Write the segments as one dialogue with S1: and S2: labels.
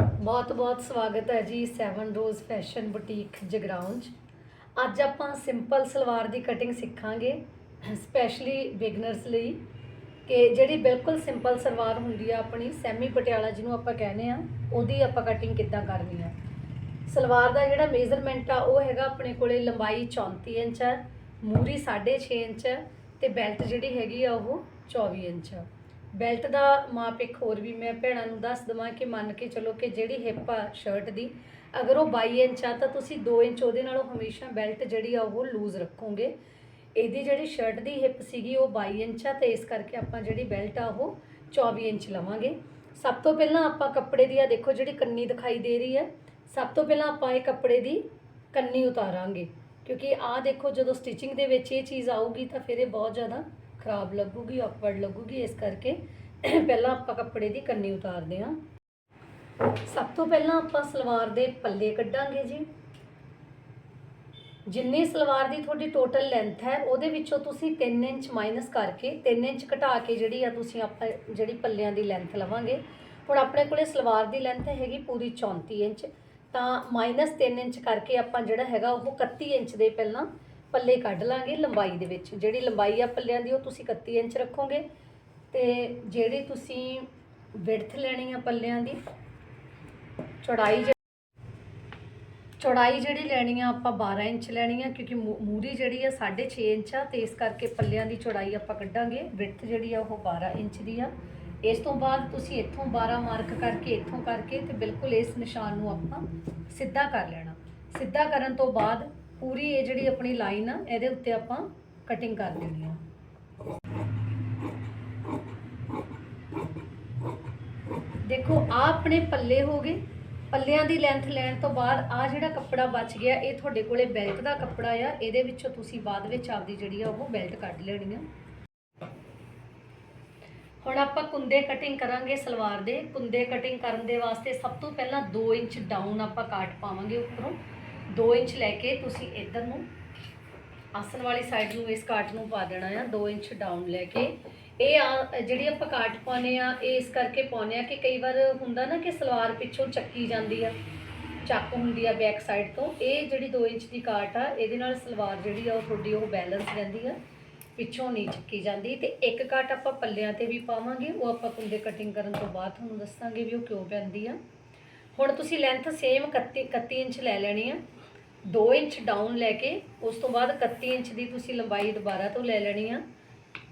S1: ਬਹੁਤ-ਬਹੁਤ ਸਵਾਗਤ ਹੈ ਜੀ 7 ਰੋਜ਼ ਫੈਸ਼ਨ ਬੁਟੀਕ ਜਗਰਾਉਂ 'ਚ ਅੱਜ ਆਪਾਂ ਸਿੰਪਲ ਸਲਵਾਰ ਦੀ ਕਟਿੰਗ ਸਿੱਖਾਂਗੇ, ਸਪੈਸ਼ਲੀ ਬਿਗਨਰਸ ਲਈ, ਕਿ ਜਿਹੜੀ ਬਿਲਕੁਲ ਸਿੰਪਲ ਸਲਵਾਰ ਹੁੰਦੀ ਆ ਆਪਣੀ ਸੈਮੀ ਪਟਿਆਲਾ ਜਿਹਨੂੰ ਆਪਾਂ ਕਹਿੰਦੇ ਆ, ਉਹਦੀ ਆਪਾਂ ਕਟਿੰਗ ਕਿੱਦਾਂ ਕਰਨੀ ਆ। ਸਲਵਾਰ ਦਾ ਜਿਹੜਾ ਮੇਜ਼ਰਮੈਂਟ ਆ, ਉਹ ਹੈਗਾ ਆਪਣੇ ਕੋਲੇ ਲੰਬਾਈ 34 ਇੰਚ ਹੈ ਮੂਰੀ 6.5 ਇੰਚ ਹੈ ਤੇ ਬੈਲਟ ਜਿਹੜੀ ਹੈਗੀ ਆ ਉਹ 24 ਇੰਚ ਆ। ਬੈਲਟ ਦਾ ਮਾਪ ਇੱਕ ਹੋਰ ਵੀ ਮੈਂ ਭੈਣਾਂ ਨੂੰ ਦੱਸ ਦਵਾਂ ਕਿ ਮੰਨ ਕੇ ਚਲੋ ਕਿ ਜਿਹੜੀ ਹਿੱਪ ਆ ਸ਼ਰਟ ਦੀ, ਅਗਰ ਉਹ 22 ਇੰਚ ਆ ਤਾਂ ਤੁਸੀਂ 2 ਇੰਚ ਉਹਦੇ ਨਾਲੋਂ ਹਮੇਸ਼ਾ ਬੈਲਟ ਜਿਹੜੀ ਆ ਉਹ ਲੂਜ਼ ਰੱਖੋਗੇ। ਇਹਦੀ ਜਿਹੜੀ ਸ਼ਰਟ ਦੀ ਹਿੱਪ ਸੀਗੀ ਉਹ 22 ਇੰਚ ਆ ਤੇ ਇਸ ਕਰਕੇ ਆਪਾਂ ਜਿਹੜੀ ਬੈਲਟ ਆ ਉਹ 24 ਇੰਚ ਲਵਾਂਗੇ। ਸਭ ਤੋਂ ਪਹਿਲਾਂ ਆਪਾਂ ਕੱਪੜੇ ਦੀ ਆ ਦੇਖੋ ਜਿਹੜੀ ਕੰਨੀ ਦਿਖਾਈ ਦੇ ਰਹੀ ਹੈ। ਸਭ ਤੋਂ ਪਹਿਲਾਂ ਆਪਾਂ ਇਹ ਕੱਪੜੇ ਦੀ ਕੰਨੀ ਉਤਾਰਾਂਗੇ। ਕਿਉਂਕਿ ਆਹ ਦੇਖੋ ਜਦੋਂ ਸਟਿਚਿੰਗ ਦੇ ਵਿੱਚ ਇਹ ਚੀਜ਼ ਆਊਗੀ ਤਾਂ ਫਿਰ ਇਹ ਬਹੁਤ ਜ਼ਿਆਦਾ ਖਰਾਬ ਲੱਗੂਗੀ ਆਕਵਰਡ ਲੱਗੂਗੀ, ਇਸ ਕਰਕੇ ਪਹਿਲਾਂ ਆਪਾਂ ਕੱਪੜੇ ਦੀ ਕੰਨੀ ਉਤਾਰਦੇ ਹਾਂ। ਸਭ ਤੋਂ ਪਹਿਲਾਂ ਆਪਾਂ ਸਲਵਾਰ ਦੇ ਪੱਲੇ ਕੱਢਾਂਗੇ ਜੀ। ਜਿੰਨੀ ਸਲਵਾਰ ਦੀ ਤੁਹਾਡੀ ਟੋਟਲ ਲੈਂਥ ਹੈ, ਉਹਦੇ ਵਿੱਚੋਂ ਤੁਸੀਂ 3 ਇੰਚ ਮਾਈਨਸ ਕਰਕੇ 3 ਇੰਚ ਘਟਾ ਕੇ ਜਿਹੜੀ ਆ ਤੁਸੀਂ ਆਪਾਂ ਜਿਹੜੀ ਪੱਲਿਆਂ ਦੀ ਲੈਂਥ ਲਵਾਂਗੇ। ਹੁਣ ਆਪਣੇ ਕੋਲੇ ਸਲਵਾਰ ਦੀ ਲੈਂਥ ਹੈਗੀ ਪੂਰੀ 34 ਇੰਚ, ਤਾਂ ਮਾਈਨਸ 3 ਇੰਚ ਕਰਕੇ ਆਪਾਂ ਜਿਹੜਾ ਹੈਗਾ ਉਹ 31 ਇੰਚ ਦੇ ਪਹਿਲਾਂ ਪੱਲੇ ਕੱਢ ਲਾਂਗੇ ਲੰਬਾਈ ਦੇ ਵਿੱਚ। ਜਿਹੜੀ ਲੰਬਾਈ ਆ ਪੱਲਿਆਂ ਦੀ, ਉਹ ਤੁਸੀਂ 31 ਇੰਚ ਰੱਖੋਗੇ। ਤੇ ਜਿਹੜੀ ਤੁਸੀਂ ਵਿਡਥ ਲੈਣੀ ਆ ਪੱਲਿਆਂ ਦੀ, ਚੌੜਾਈ ਜਿਹੜੀ- ਚੌੜਾਈ ਜਿਹੜੀ ਲੈਣੀ ਆ ਆਪਾਂ 12 ਇੰਚ ਲੈਣੀ ਆ, ਕਿਉਂਕਿ ਮੂ- ਮੂਰੀ ਜਿਹੜੀ ਆ 6.5 ਇੰਚ ਆ, ਤੇ ਇਸ ਕਰਕੇ ਪੱਲਿਆਂ ਦੀ ਚੌੜਾਈ ਆਪਾਂ ਕੱਢਾਂਗੇ। ਵਿਡਥ ਜਿਹੜੀ ਆ ਉਹ 12 ਇੰਚ ਦੀ ਆ। ਇਸ ਤੋਂ ਬਾਅਦ ਤੁਸੀਂ ਇੱਥੋਂ 12 ਮਾਰਕ ਕਰਕੇ, ਇੱਥੋਂ ਕਰਕੇ ਤੇ ਬਿਲਕੁਲ ਇਸ ਨਿਸ਼ਾਨ ਨੂੰ ਆਪਾਂ ਸਿੱਧਾ ਕਰ ਲੈਣਾ। ਸਿੱਧਾ ਕਰਨ ਤੋਂ ਬਾਅਦ ਪੂਰੀ ਇਹ ਜਿਹੜੀ ਆਪਣੀ ਲਾਈਨ ਆ, ਇਹਦੇ ਉੱਤੇ ਆਪਾਂ ਕਟਿੰਗ ਕਰ ਦੇਣੀ ਆ ਦੇਖੋ ਆ ਆਪਣੇ ਪੱਲੇ ਹੋ ਗਏ। ਪੱਲਿਆਂ ਦੀ ਲੈਂਥ ਲੈਣ ਤੋਂ ਬਾਅਦ ਆ ਜਿਹੜਾ ਕੱਪੜਾ ਬਚ ਗਿਆ, ਇਹ ਤੁਹਾਡੇ ਕੋਲੇ ਬੈਲਟ ਦਾ ਕੱਪੜਾ ਆ। ਇਹਦੇ ਵਿੱਚੋਂ ਤੁਸੀਂ ਬਾਅਦ ਵਿੱਚ ਆਪਦੀ ਜਿਹੜੀ ਆ, ਉਹ ਬੈਲਟ ਕੱਢ ਲੈਣੀ ਆ। ਹੁਣ ਆਪਾਂ ਕੁੰਦੇ ਕਟਿੰਗ ਕਰਾਂਗੇ ਸਲਵਾਰ ਦੇ। ਕੁੰਦੇ ਕਟਿੰਗ ਕਰਨ ਦੇ ਵਾਸਤੇ ਸਭ ਤੋਂ ਪਹਿਲਾਂ 2 ਇੰਚ ਡਾਊਨ ਆਪਾਂ ਕਾਟ ਪਾਵਾਂਗੇ ਉੱਪਰੋਂ। 2 ਇੰਚ ਲੈ ਕੇ ਤੁਸੀਂ ਇੱਧਰ ਨੂੰ ਆਸਨ ਵਾਲੀ ਸਾਈਡ ਨੂੰ ਇਸ ਕਾਟ ਨੂੰ ਪਾ ਦੇਣਾ ਆ 2 ਇੰਚ ਡਾਊਨ ਲੈ ਕੇ। ਇਹ ਆ, ਜਿਹੜੀ ਆਪਾਂ ਕਾਟ ਪਾਉਨੇ ਆ, ਇਹ ਇਸ ਕਰਕੇ ਪਾਉਨੇ ਆ ਕਿ ਕਈ ਵਾਰ ਹੁੰਦਾ ਨਾ ਕਿ ਸਲਵਾਰ ਪਿੱਛੋਂ ਚੱਕੀ ਜਾਂਦੀ ਆ, ਚੱਕ ਹੁੰਦੀ ਆ ਬੈਕ ਸਾਈਡ ਤੋਂ। ਇਹ ਜਿਹੜੀ 2 ਇੰਚ ਦੀ ਕਾਟ ਆ, ਇਹਦੇ ਨਾਲ ਸਲਵਾਰ ਜਿਹੜੀ ਆ, ਉਹ ਤੁਹਾਡੀ ਉਹ ਬੈਲੈਂਸ ਰਹਿੰਦੀ ਆ, ਪਿੱਛੋਂ ਨਹੀਂ ਚੱਕੀ ਜਾਂਦੀ। ਤੇ ਇੱਕ ਕਾਟ ਆਪਾਂ ਪੱਲਿਆਂ ਤੇ ਵੀ ਪਾਵਾਂਗੇ, ਉਹ ਆਪਾਂ ਕੁੰਡੇ ਕਟਿੰਗ ਕਰਨ ਤੋਂ ਬਾਅਦ ਤੁਹਾਨੂੰ ਦੱਸਾਂਗੇ ਵੀ ਉਹ ਕਿਉਂ ਪੈਂਦੀ ਆ। ਹੁਣ ਤੁਸੀਂ ਲੈਂਥ ਸੇਮ 31 31 ਇੰਚ ਲੈ ਲੈਣੀ ਆ। 2 ਇੰਚ ਡਾਊਨ ਲੈ ਕੇ, ਉਸ ਤੋਂ ਬਾਅਦ 31 ਇੰਚ ਦੀ ਤੁਸੀਂ ਲੰਬਾਈ ਦੁਬਾਰਾ ਤੋਂ ਲੈ ਲੈਣੀ ਆ।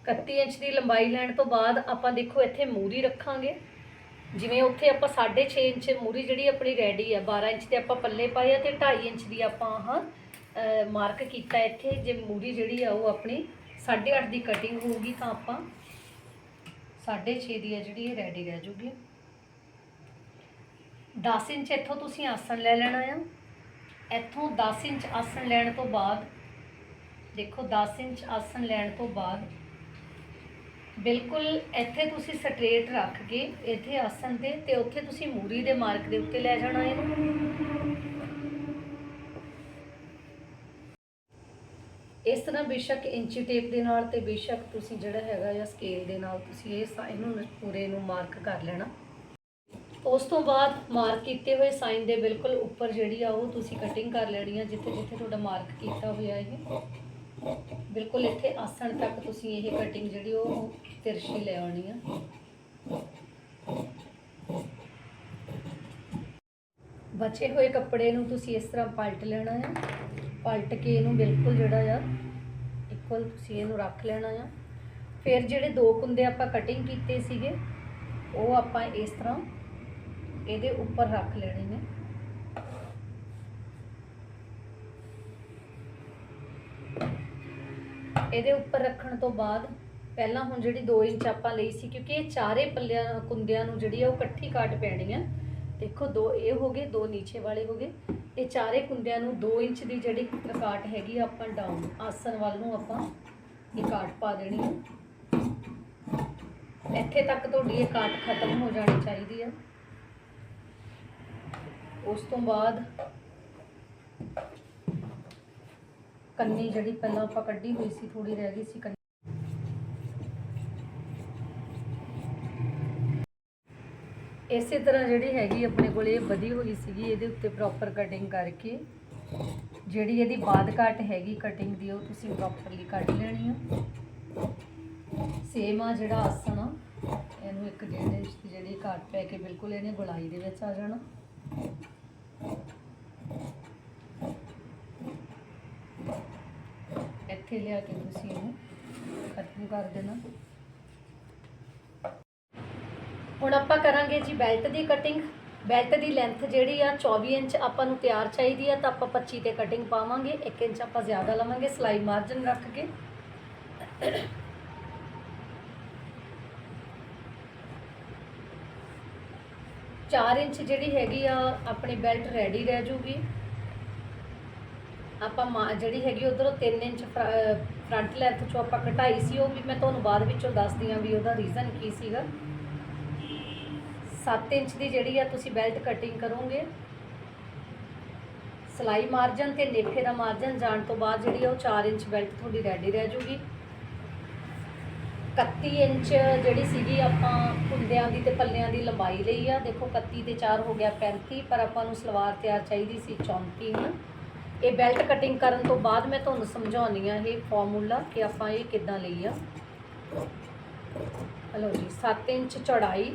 S1: 31 ਇੰਚ ਦੀ ਲੰਬਾਈ ਲੈਣ ਤੋਂ ਬਾਅਦ ਆਪਾਂ ਦੇਖੋ ਇੱਥੇ ਮੂਰੀ ਰੱਖਾਂਗੇ। ਜਿਵੇਂ ਉੱਥੇ ਆਪਾਂ 6.5 ਇੰਚ ਮੂਰੀ ਜਿਹੜੀ ਆਪਣੀ ਰੈਡੀ ਆ 12 ਇੰਚ ਤੇ ਆਪਾਂ ਪੱਲੇ ਪਾਏ ਆ ਤੇ 2.5 ਇੰਚ ਦੀ ਆਪਾਂ ਆਹ ਮਾਰਕ ਕੀਤਾ ਇੱਥੇ। ਜੇ ਮੂਰੀ ਜਿਹੜੀ ਆ ਉਹ ਆਪਣੀ 8.5 ਦੀ ਕਟਿੰਗ ਹੋਊਗੀ ਤਾਂ ਆਪਾਂ 6.5 ਦੀ ਆ ਜਿਹੜੀ ਇਹ ਰੈਡੀ ਰਹਿ ਜੂਗੀ। 10 ਇੰਚ ਇੱਥੋਂ ਤੁਸੀਂ ਆਸਣ ਲੈ ਲੈਣਾ ਆ। ਇੱਥੋਂ 10 ਇੰਚ ਆਸਣ ਲੈਣ ਤੋਂ ਬਾਅਦ, ਦੇਖੋ 10 ਇੰਚ ਆਸਣ ਲੈਣ ਤੋਂ ਬਾਅਦ, ਬਿਲਕੁਲ ਇੱਥੇ ਤੁਸੀਂ ਸਟ੍ਰੇਟ ਰੱਖ ਕੇ ਇੱਥੇ ਆਸਣ ਤੇ ਤੇ ਉੱਥੇ ਤੁਸੀਂ ਮੂਰੀ ਦੇ ਮਾਰਕ ਦੇ ਉੱਤੇ ਲੈ ਜਾਣਾ ਇਹਨੂੰ। ਇਸ ਤਰ੍ਹਾਂ ਬੇਸ਼ੱਕ ਇੰਚੀ ਟੇਪ ਦੇ ਨਾਲ ਤੇ ਬੇਸ਼ੱਕ ਤੁਸੀਂ ਜਿਹੜਾ ਹੈਗਾ ਜਾਂ ਸਕੇਲ ਦੇ ਨਾਲ ਤੁਸੀਂ ਇਹ ਸਾ- ਇਹਨੂੰ ਪੂਰੇ ਨੂੰ ਮਾਰਕ ਕਰ ਲੈਣਾ। ਉਸ ਤੋਂ ਬਾਅਦ ਮਾਰਕ ਕੀਤੇ ਹੋਏ ਸਾਈਨ ਦੇ ਬਿਲਕੁਲ ਉੱਪਰ ਜਿਹੜੀ ਆ ਉਹ ਤੁਸੀਂ ਕਟਿੰਗ ਕਰ ਲੈਣੀ ਆ, ਜਿੱਥੇ ਜਿੱਥੇ ਤੁਹਾਡਾ ਮਾਰਕ ਕੀਤਾ ਹੋਇਆ ਇਹ। ਬਿਲਕੁਲ ਇੱਥੇ ਆਸਣ ਤੱਕ ਤੁਸੀਂ ਇਹ ਕਟਿੰਗ ਜਿਹੜੀ ਉਹ ਤਿਰਛੀ ਲੈ ਆਉਣੀ ਆ। ਬਚੇ ਹੋਏ ਕੱਪੜੇ ਨੂੰ ਤੁਸੀਂ ਇਸ ਤਰ੍ਹਾਂ ਪਲਟ ਲੈਣਾ ਆ। ਪਲਟ ਕੇ ਇਹਨੂੰ ਬਿਲਕੁਲ ਜਿਹੜਾ ਆ ਇਕੁਅਲ ਤੁਸੀਂ ਇਹਨੂੰ ਰੱਖ ਲੈਣਾ ਆ। ਫਿਰ ਜਿਹੜੇ ਦੋ ਕੁੰਦੇ ਆਪਾਂ ਕਟਿੰਗ ਕੀਤੇ ਸੀਗੇ, ਉਹ ਆਪਾਂ ਇਸ ਤਰ੍ਹਾਂ ਇਹਦੇ ਉੱਪਰ ਰੱਖ ਲੈਣੇ ਨੇ। ਇਹਦੇ ਉੱਪਰ ਰੱਖਣ ਤੋਂ ਬਾਅਦ ਪਹਿਲਾਂ ਹੁਣ ਜਿਹੜੀ 2 ਇੰਚ ਆਪਾਂ ਲਈ ਸੀ, ਕਿਉਂਕਿ ਇਹ ਚਾਰੇ ਪੱਲਿਆਂ ਕੁੰਦਿਆਂ ਨੂੰ ਜਿਹੜੀ ਆ ਉਹ ਇਕੱਠੀ ਕਾਟ ਪੈਣੀ ਆ। ਦੇਖੋ, ਦੋ ਇਹ ਹੋ ਗਏ, ਦੋ ਨੀਚੇ ਵਾਲੇ ਹੋ ਗਏ। ਇਹ ਚਾਰੇ ਕੁੰਦਿਆਂ ਨੂੰ 2 ਇੰਚ ਦੀ ਜਿਹੜੀ ਕਾਟ ਹੈਗੀ ਆ, ਆਪਾਂ ਡਾਊਨ ਆਸਨ ਵੱਲ ਨੂੰ ਆਪਾਂ ਇਹ ਕਾਟ ਪਾ ਦੇਣੀ ਹੈ ਇੱਥੇ ਤੱਕ ਤੁਹਾਡੀ ਇਹ ਕਾਟ ਖਤਮ ਹੋ ਜਾਣੀ ਚਾਹੀਦੀ ਆ। ਉਸ ਤੋਂ ਬਾਅਦ ਕੰਨੀ ਜਿਹੜੀ ਪਹਿਲਾਂ ਆਪਾਂ ਕੱਢੀ ਹੋਈ ਸੀ ਥੋੜੀ ਰਹਿ ਗਈ ਸੀ ਕੰਨੀ। ਇਸੇ ਤਰ੍ਹਾਂ ਜਿਹੜੀ ਹੈਗੀ ਆਪਣੇ ਕੋਲ, ਇਹ ਵਧੀ ਹੋਈ ਸੀਗੀ, ਇਹਦੇ ਉੱਤੇ ਪ੍ਰੋਪਰ ਕਟਿੰਗ ਕਰਕੇ। ਜਿਹੜੀ ਇਹਦੀ ਬਾਦ ਕੱਟ ਹੈਗੀ ਕਟਿੰਗ ਦੀ, ਉਹ ਤੁਸੀਂ ਪ੍ਰੋਪਰਲੀ ਕੱਢ ਲੈਣੀ ਆ। ਸੇਮ ਆ ਜਿਹੜਾ ਆਸਣ ਆ, ਇਹਨੂੰ ਇੱਕ ਡੇਢ ਇੰਚ ਦੀ ਜਿਹੜੀ ਕੱਟ ਪੈ ਕੇ ਬਿਲਕੁਲ ਇਹਨੇ ਗੁਲਾਈ ਦੇ ਵਿੱਚ ਆ ਜਾਣਾ। ਇੱਥੇ ਲਿਆ ਕੇ ਤੁਸੀਂ ਇਹਨੂੰ ਖਤਮ ਕਰ ਦੇਣਾ। ਹੁਣ ਆਪਾਂ ਕਰਾਂਗੇ ਜੀ ਬੈਲਟ ਦੀ ਕਟਿੰਗ ਬੈਲਟ ਦੀ ਲੈਂਥ ਜਿਹੜੀ ਆ 24 ਇੰਚ ਆਪਾਂ ਨੂੰ ਤਿਆਰ ਚਾਹੀਦੀ ਆ, ਤਾਂ ਆਪਾਂ 25 ਤੇ ਕਟਿੰਗ ਪਾਵਾਂਗੇ। 1 ਇੰਚ ਆਪਾਂ ਜ਼ਿਆਦਾ ਲਵਾਂਗੇ, ਸਲਾਈ ਮਾਰਜਨ ਰੱਖ ਕੇ। ਚਾਰ ਇੰਚ ਜਿਹੜੀ ਹੈਗੀ ਆ, ਆਪਣੀ ਬੈਲਟ ਰੈਡੀ ਰਹਿ ਜੂਗੀ। ਆਪਾਂ ਮਾ- ਜਿਹੜੀ ਹੈਗੀ ਉਧਰੋਂ 3 ਇੰਚ ਫਰੰਟ ਲੈਂਥ ਚੋਂ ਆਪਾਂ ਘਟਾਈ ਸੀ, ਉਹ ਵੀ ਮੈਂ ਤੁਹਾਨੂੰ ਬਾਅਦ ਵਿੱਚੋਂ ਦੱਸਦੀ ਆ ਵੀ ਉਹਦਾ ਰੀਜ਼ਨ ਕੀ ਸੀਗਾ। 7 ਇੰਚ ਦੀ ਜਿਹੜੀ ਆ, ਤੁਸੀਂ ਬੈਲਟ ਕਟਿੰਗ ਕਰੋਗੇ। ਸਲਾਈ ਮਾਰਜਨ ਤੇ ਨੇਫੇ ਦਾ ਮਾਰਜਨ ਜਾਣ ਤੋਂ ਬਾਅਦ ਜਿਹੜੀ ਆ, ਉਹ 4 ਇੰਚ ਬੈਲਟ ਤੁਹਾਡੀ ਰੈਡੀ ਰਹਿ ਜੂਗੀ। 31 ਇੰਚ ਜਿਹੜੀ ਸੀਗੀ ਆਪਾਂ ਕੁੰਡਿਆਂ ਦੀ ਤੇ ਪੱਲਿਆਂ ਦੀ ਲੰਬਾਈ ਲਈ ਆ। ਦੇਖੋ 31 ਤੇ 4 ਹੋ ਗਿਆ 35 ਪਰ ਆਪਾਂ ਨੂੰ ਸਲਵਾਰ ਤਿਆਰ ਚਾਹੀਦੀ ਸੀ 34 ਹੁਣ ਇਹ ਬੈਲਟ ਕਟਿੰਗ ਕਰਨ ਤੋਂ ਬਾਅਦ ਮੈਂ ਤੁਹਾਨੂੰ ਸਮਝਾਉਣੀ ਆ ਇਹ ਫਾਰਮੂਲਾ ਕਿ ਆਪਾਂ ਇਹ ਕਿੱਦਾਂ ਲਈ ਆ। ਹਲੋ ਜੀ 7 ਇੰਚ ਚੌੜਾਈ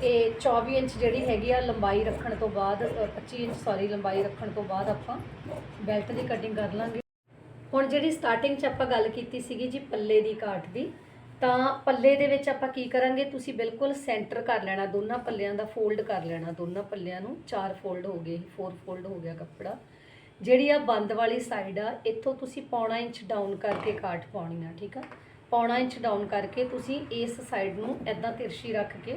S1: ਤੇ 24 ਇੰਚ ਜਿਹੜੀ ਹੈਗੀ ਆ ਲੰਬਾਈ ਰੱਖਣ ਤੋਂ ਬਾਅਦ ਅ, 25 ਇੰਚ ਸੌਰੀ ਲੰਬਾਈ ਰੱਖਣ ਤੋਂ ਬਾਅਦ ਆਪਾਂ ਬੈਲਟ ਦੀ ਕਟਿੰਗ ਕਰ ਲਾਂਗੇ। ਹੁਣ ਜਿਹੜੀ ਸਟਾਰਟਿੰਗ 'ਚ ਆਪਾਂ ਗੱਲ ਕੀਤੀ ਸੀਗੀ ਜੀ ਪੱਲੇ ਦੀ ਕਾਟ ਦੀ ਤਾਂ ਪੱਲੇ ਦੇ ਵਿੱਚ ਆਪਾਂ ਕੀ ਕਰਾਂਗੇ? ਤੁਸੀਂ ਬਿਲਕੁਲ ਸੈਂਟਰ ਕਰ ਲੈਣਾ, ਦੋਨਾਂ ਪੱਲਿਆਂ ਦਾ ਫੋਲਡ ਕਰ ਲੈਣਾ, ਦੋਨਾਂ ਪੱਲਿਆਂ ਨੂੰ ਚਾਰ ਫੋਲਡ ਹੋ ਗਏ ਫੋਰ ਫੋਲਡ ਹੋ ਗਿਆ ਕੱਪੜਾ। ਜਿਹੜੀ ਆ ਬੰਦ ਵਾਲੀ ਸਾਈਡ ਆ, ਇੱਥੋਂ ਤੁਸੀਂ ਪੌਣਾ ਇੰਚ ਡਾਊਨ ਕਰਕੇ ਕਾਟ ਪਾਉਣੀ ਆ, ਠੀਕ ਆ? ਪੌਣਾ ਇੰਚ ਡਾਊਨ ਕਰਕੇ ਤੁਸੀਂ ਇਸ ਸਾਈਡ ਨੂੰ ਐਦਾਂ ਤਿਰਸ਼ੀ ਰੱਖ ਕੇ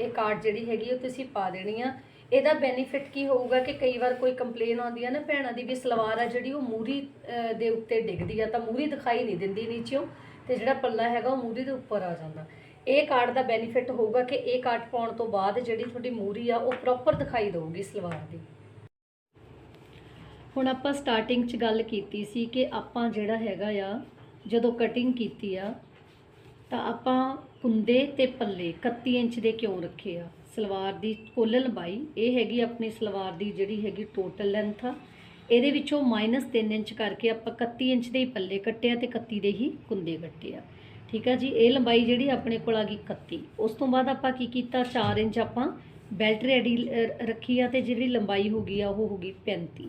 S1: ਇਹ ਕਾਰਡ ਜਿਹੜੀ ਹੈਗੀ ਉਹ ਤੁਸੀਂ ਪਾ ਦੇਣੀ ਆ। ਇਹਦਾ ਬੈਨੀਫਿਟ ਕੀ ਹੋਊਗਾ ਕਿ ਕਈ ਵਾਰ ਕੋਈ ਕੰਪਲੇਨ ਆਉਂਦੀ ਆ ਨਾ ਭੈਣਾਂ ਦੀ ਵੀ ਸਲਵਾਰ ਆ ਜਿਹੜੀ ਉਹ ਮੂਰੀ ਦੇ ਉੱਤੇ ਡਿੱਗਦੀ ਆ, ਤਾਂ ਮੂਰੀ ਦਿਖਾਈ ਨਹੀਂ ਦਿੰਦੀ ਨੀਚਿਓਂ। ਤੇ ਜਿਹੜਾ ਪੱਲਾ ਹੈਗਾ ਉਹ ਮੂਰੀ ਦੇ ਉੱਪਰ ਆ ਜਾਂਦਾ। ਇਹ ਕਾਰਡ ਦਾ ਬੈਨੀਫਿਟ ਹੋਊਗਾ ਕਿ ਇਹ ਕਾਰਡ ਪਾਉਣ ਤੋਂ ਬਾਅਦ ਜਿਹੜੀ ਤੁਹਾਡੀ ਮੂਰੀ ਆ, ਉਹ ਪ੍ਰੋਪਰ ਦਿਖਾਈ ਦੇਊਗੀ ਸਲਵਾਰ ਦੀ। ਹੁਣ ਆਪਾਂ ਸਟਾਰਟਿੰਗ 'ਚ ਗੱਲ ਕੀਤੀ ਸੀ ਕਿ ਆਪਾਂ ਜਿਹੜਾ ਹੈਗਾ ਆ, ਜਦੋਂ ਕਟਿੰਗ ਕੀਤੀ ਆ, ਤਾਂ ਆਪਾਂ ਕੁੰਦੇ ਤੇ ਪੱਲੇ 31 ਇੰਚ ਦੇ ਕਿਉਂ ਰੱਖੇ ਆ? ਸਲਵਾਰ ਦੀ ਕੁੱਲ ਲੰਬਾਈ ਇਹ ਹੈਗੀ ਆਪਣੀ ਸਲਵਾਰ ਦੀ ਜਿਹੜੀ ਹੈਗੀ ਟੋਟਲ ਲੈਂਥ ਆ ਇਹਦੇ ਵਿੱਚੋਂ -3 ਇੰਚ ਕਰਕੇ ਆਪਾਂ 31 ਇੰਚ ਦੇ ਹੀ ਪੱਲੇ ਕੱਟਿਆ ਤੇ 31 ਦੇ ਹੀ ਕੁੰਦੇ ਕੱਟੇ ਆ। ਠੀਕ ਆ ਜੀ, ਇਹ ਲੰਬਾਈ ਜਿਹੜੀ ਆਪਣੇ ਕੋਲ ਆ ਗਈ 31 ਉਸ ਤੋਂ ਬਾਅਦ ਆਪਾਂ ਕੀ ਕੀਤਾ 4 ਇੰਚ ਆਪਾਂ ਬੈਲਟ ਰੈਡੀ ਰੱਖੀ ਆ ਤੇ ਜਿਹੜੀ ਲੰਬਾਈ ਹੋ ਗਈ ਆ, ਉਹ ਹੋ ਗਈ 35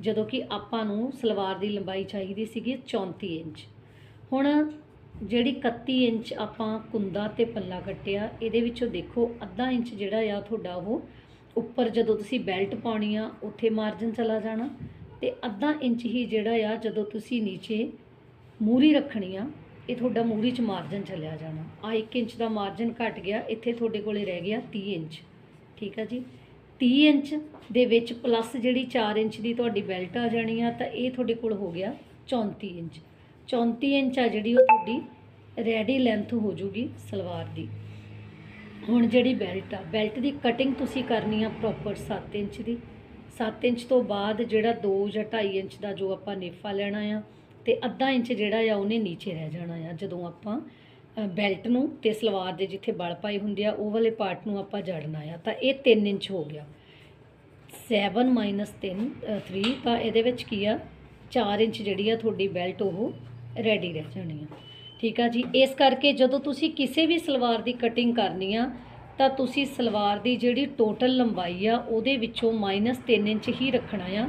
S1: ਜਦੋਂ ਕਿ ਆਪਾਂ ਨੂੰ ਸਲਵਾਰ ਦੀ ਲੰਬਾਈ ਚਾਹੀਦੀ ਸੀਗੀ 34 ਇੰਚ। ਹੁਣ ਜਿਹੜੀ 31 ਇੰਚ ਆਪਾਂ ਕੁੰਦਾ ਤੇ ਪੱਲਾ ਕੱਟਿਆ, ਇਹਦੇ ਵਿੱਚੋਂ ਦੇਖੋ ਅੱਧਾ ਇੰਚ ਜਿਹੜਾ ਆ ਤੁਹਾਡਾ ਉਹ ਉੱਪਰ ਜਦੋਂ ਤੁਸੀਂ ਬੈਲਟ ਪਾਉਣੀ ਆ, ਉੱਥੇ ਮਾਰਜਨ ਚਲਾ ਜਾਣਾ ਤੇ ਅੱਧਾ ਇੰਚ ਹੀ ਜਿਹੜਾ ਆ, ਜਦੋਂ ਤੁਸੀਂ ਨੀਚੇ ਮੂਰੀ ਰੱਖਣੀ ਆ, ਇਹ ਤੁਹਾਡਾ ਮੂਰੀ 'ਚ ਮਾਰਜਨ ਚਲਿਆ ਜਾਣਾ। ਆ 1 ਇੰਚ ਦਾ ਮਾਰਜਨ ਘਟ ਗਿਆ, ਇੱਥੇ ਤੁਹਾਡੇ ਕੋਲੇ ਰਹਿ ਗਿਆ 30 ਇੰਚ। ਠੀਕ ਆ ਜੀ? 30 ਇੰਚ ਦੇ ਵਿੱਚ ਪਲੱਸ ਜਿਹੜੀ 4 ਇੰਚ ਦੀ ਤੁਹਾਡੀ ਬੈਲਟ ਆ ਜਾਣੀ ਆ, ਤਾਂ ਇਹ ਤੁਹਾਡੇ ਕੋਲ ਹੋ ਗਿਆ 34 ਇੰਚ। 34 ਇੰਚ ਆ ਜਿਹੜੀ ਉਹ ਤੁਹਾਡੀ ਰੈਡੀ ਲੈਂਥ ਹੋ ਜੂਗੀ ਸਲਵਾਰ ਦੀ। ਹੁਣ ਜਿਹੜੀ ਬੈਲਟ ਆ ਬੈਲਟ ਦੀ ਕਟਿੰਗ ਤੁਸੀਂ ਕਰਨੀ ਆ ਪ੍ਰੋਪਰ 7 ਇੰਚ ਦੀ। 7 ਇੰਚ ਤੋਂ ਬਾਅਦ ਜਿਹੜਾ 2 ਜਾਂ 2.5 ਇੰਚ ਦਾ ਜੋ ਆਪਾਂ ਨੇਫਾ ਲੈਣਾ ਆ ਤੇ ਅੱਧਾ ਇੰਚ ਜਿਹੜਾ ਆ ਉਹਨੇ ਨੀਚੇ ਰਹਿ ਜਾਣਾ ਆ, ਜਦੋਂ ਆਪਾਂ ਬੈਲਟ ਨੂੰ ਤੇ ਸਲਵਾਰ ਦੇ ਜਿੱਥੇ ਬਲ ਪਾਏ ਹੁੰਦੇ ਆ, ਉਹ ਵਾਲੇ ਪਾਰਟ ਨੂੰ ਆਪਾਂ ਜੜਨਾ ਆ। ਤਾਂ ਇਹ 3 ਇੰਚ ਹੋ ਗਿਆ। 7 3 3 ਤਾਂ ਇਹਦੇ ਵਿੱਚ ਕੀ ਆ? 4 ਇੰਚ ਜਿਹੜੀ ਆ ਤੁਹਾਡੀ ਬੈਲਟ ਉਹ ਰੈਡੀ ਰਹਿ ਜਾਣੀ ਆ। ਠੀਕ ਆ ਜੀ? ਇਸ ਕਰਕੇ ਜਦੋਂ ਤੁਸੀਂ ਕਿਸੇ ਵੀ ਸਲਵਾਰ ਦੀ ਕਟਿੰਗ ਕਰਨੀ ਆ, ਤਾਂ ਤੁਸੀਂ ਸਲਵਾਰ ਦੀ ਜਿਹੜੀ ਟੋਟਲ ਲੰਬਾਈ ਆ, ਉਹਦੇ ਵਿੱਚੋਂ -3 ਇੰਚ ਹੀ ਰੱਖਣਾ ਆ।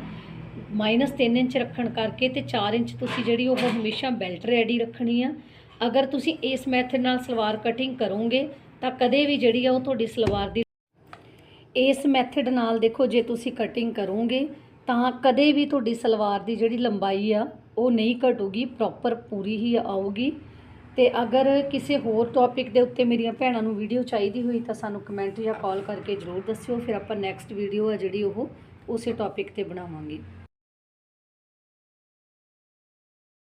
S1: -3 ਇੰਚ ਰੱਖਣ ਕਰਕੇ ਤੇ 4 ਇੰਚ ਤੁਸੀਂ ਜਿਹੜੀ ਉਹ ਹਮੇਸ਼ਾ ਬੈਲਟ ਰੈਡੀ ਰੱਖਣੀ ਆ। ਅਗਰ ਤੁਸੀਂ ਇਸ ਮੈਥਡ ਨਾਲ ਸਲਵਾਰ ਕਟਿੰਗ ਕਰੋਗੇ, ਤਾਂ ਕਦੇ ਵੀ ਜਿਹੜੀ ਆ ਉਹ ਤੁਹਾਡੀ ਸਲਵਾਰ ਦੀ ਇਸ ਮੈਥਡ ਨਾਲ ਦੇਖੋ, ਜੇ ਤੁਸੀਂ ਕਟਿੰਗ ਕਰੋਗੇ, ਤਾਂ ਕਦੇ ਵੀ ਤੁਹਾਡੀ ਸਲਵਾਰ ਦੀ ਜਿਹੜੀ ਲੰਬਾਈ ਆ, ਉਹ ਨਹੀਂ ਘਟੂਗੀ ਪ੍ਰੋਪਰ ਪੂਰੀ ਹੀ ਆਊਗੀ। ਤੇ ਅਗਰ ਕਿਸੇ ਹੋਰ ਟੌਪਿਕ ਦੇ ਉੱਤੇ ਮੇਰੀਆਂ ਭੈਣਾਂ ਨੂੰ ਵੀਡੀਓ ਚਾਹੀਦੀ ਹੋਈ ਤਾਂ ਸਾਨੂੰ ਕਮੈਂਟ ਜਾਂ ਕਾਲ ਕਰਕੇ ਜਰੂਰ ਦੱਸਿਓ, ਫਿਰ ਆਪਾਂ ਨੈਕਸਟ ਵੀਡੀਓ ਆ ਜਿਹੜੀ ਉਹ ਉਸੇ ਟੌਪਿਕ ਤੇ ਬਣਾਵਾਂਗੇ।